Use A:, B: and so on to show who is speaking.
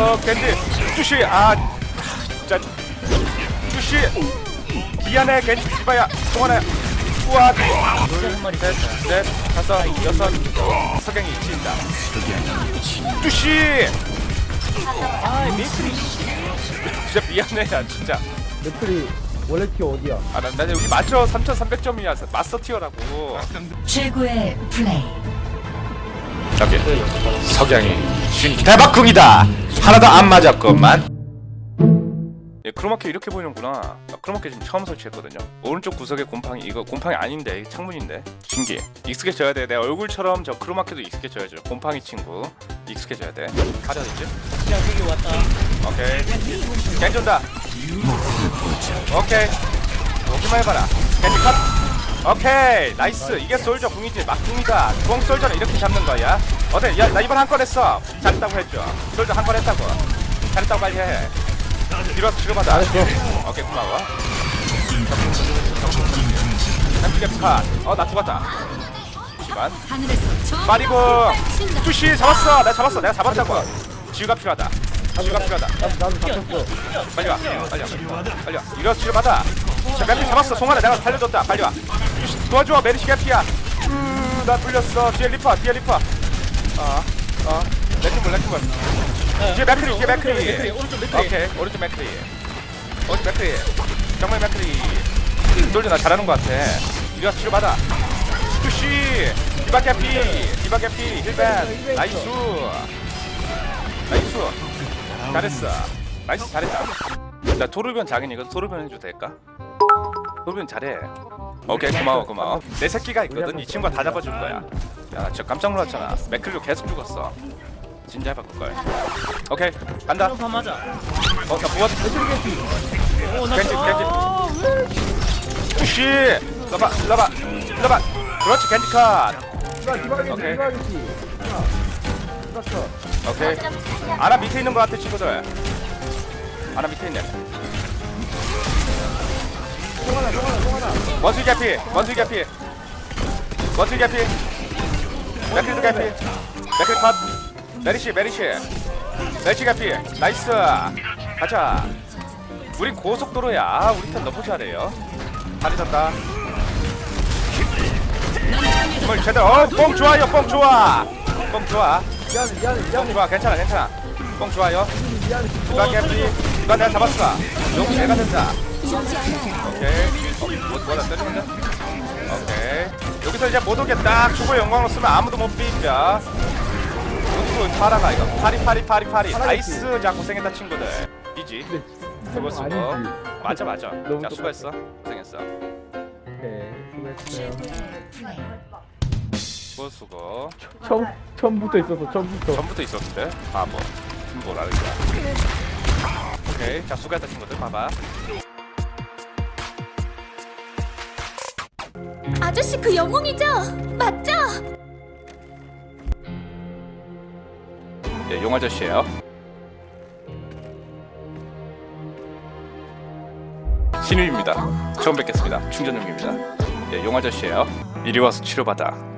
A: 어 겐지 뚜시 아 진짜. 뚜시 미안해 겐지 디바야 동원아 우와
B: 한 마리
A: 더넷 다섯 여섯 석양이 있다. 뚜시.
B: 아 메이플이
A: 진짜 미안해 야 진짜.
C: 매트리 원래 티 어디야?
A: 아나 나 여기 맞죠 3,300점이야. 마스터 티어라고.
D: 최고의 플레이.
A: 여기 석양이 진 대박궁이다 하나도 안 맞았건만. 예, 크로마키 이렇게 보이는구나. 나 크로마키 지금 처음 설치했거든요. 오른쪽 구석에 곰팡이 이거 곰팡이 아닌데 이거 창문인데. 신기해 익숙해져야 돼내 얼굴처럼 저 크로마키도 익숙해져야죠. 곰팡이 친구. 익숙해져야 돼. 가려 있지?
B: 그냥 여기 왔다
A: 오케이. 겐준다. 오케이. 오기만 해봐라. 겐지 컷 오케이 나이스. 이게 솔저 궁이지. 막궁이다. 궁 솔저는 이렇게 잡는 거야. 어때? 야나 이번 한 건 했어. 잘했다고 했죠 솔저 한 건 했다고. 잘했다고 빨리 해. 뒤로 치료받아. 오케이 고마워. 햄찌개 컷어나 죽었다.
D: 하늘에서
A: 빠리고. 뚜시 잡았어. 내가 잡았어. 내가 잡았다고. 지우가 필요하다. 지우가 필요하다. 빨리 와. 빨리 와. 빨리 와. 이거 치료 받아 자 메리 잡았어. 송하나 내가 살려줬다. 빨리 와. 도와줘. 메리시 개피야. 으나 뚫렸어. 뒤에 리퍼 뒤에 리퍼. 어어. 레킹볼 레킹볼 뒤에 맥크리 뒤에 맥크리.
B: 오른쪽 맥크리.
A: 오케이 오른쪽 맥크리. 오른쪽 맥크리. 정말 맥크리. 돌려 나 잘하는 것 같아. 이리 와 치료 받아. 뚜시. 디바 개피 디바 개피. 힐벤 나이스. 나이스. 잘했어. 나이스 잘했다. 나 토르변 장인이거 토르변 해도 될까? 토르변 잘해. 오케이 고마워 고마워. 내 새끼가 있거든. 이 친구가 다 잡아줄 거야. 야나 진짜 깜짝 놀랐잖아. 맥클로 계속 죽었어. 진짜 해바꿀 거야 오케이 간다.
B: 한판 맞아.
A: 어나 부었
B: 오나
A: 겐지, 푸시! 러봐 러봐 러봐. 그렇지 겐지 컷.
C: 디바 디바겠지
A: 오케이.
C: 디바겠지. 디바 컷.
A: 오케이. 아나 밑에 있는 거 같아 친구들. 아나 밑에 있네 원숭이 개피 원숭이 개피. 원숭이 개피. 맥클도 개피. 맥클 컷. 메리시 메리시. 메리시 개피. 나이스. 가자. 우린 고속도로야. 우리 편 너무 잘해요. 다리 졌다. 정말 제대로. 어 뽕 좋아요. 뽕 좋아. 뽕 좋아. 뽕 좋아. 괜찮아 괜찮아. 뽕 좋아요. 누가 개피? 누가 내가 잡았어? 여기 내가 된다 오케이. 어, 뭐, 뭐라 때리는데? 오케이 여기서 이제 못 오겠다. 주고 영광으로 쓰면 아무도 못 비벼. 여기서 파라가 이거. 파리 파리 파리 파리. 나이스 자 고생했다 친구들. 이지. 수고 수고.
C: 아니지.
A: 맞아 맞아. 자. 수고했어. 고생했어.
C: 네 수고했어요.
A: 수고 수고.
C: 처음 처음부터 있었어 처음부터.
A: 전부터 있었는데? 아뭐. 뭐라 그래 오케이. 자 수고했다 친구들. 봐봐
E: 아저씨 그 영웅이죠? 맞죠?
A: 예, 용 아저씨예요. 신유입니다. 처음 뵙겠습니다. 충전 용입니다. 예, 용 아저씨예요. 이리 와서 치료받아.